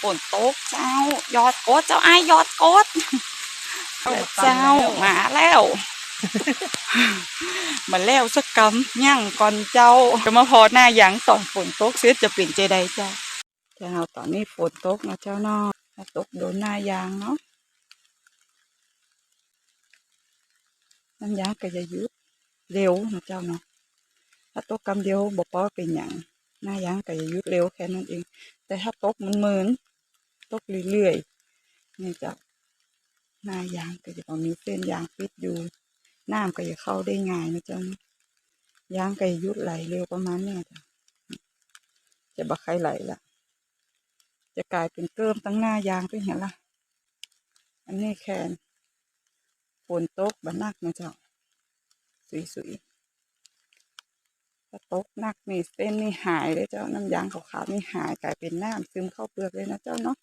ฝนตกเจ้ายอดโกดเจ้าไอ้ายยอดโกดเจ้ามาแล้ว มาแล้วสักกำย่างก่อนเจ้าจะมาพอหน้าหยังตอนฝนตกเสียจะเปลี่ยนใจใดเจ้าเจ้าตอนนี้ฝนตกนะเจ้าเนาะถ้าตกโดนหน้ายางเนาะน้ำยางก็จะหยุดเร็วนะเจ้าเนาะถ้าตกกำเดียวบอกว่าเป็นอย่าง หน้ายางก็จะยุดเร็วแค่นั้นเอง แต่ถ้าตกมันเหมือนตกเรื่อยๆนี่จ้าหน้ายางก็จะมีเส้นยางปิดอยู่น้ำก็จะเข้าได้ง่ายนะจ้าเนาะยางไก่ยุดไหลเร็วประมาณเนี้ยจ้ะจะบักใครไหลละจะกลายเป็นเกิมตั้งหน้ายางไปเห็นละอันนี้แคนฝนตกบันนักนะเจ้าสวยๆ ตกหนักนี่เส้นนี่หายเลยเจ้าน้ำยางขาวๆนี่หายกลายเป็นน้ำซึมเข้าเปลือกเลยนะเจ้าเนาะ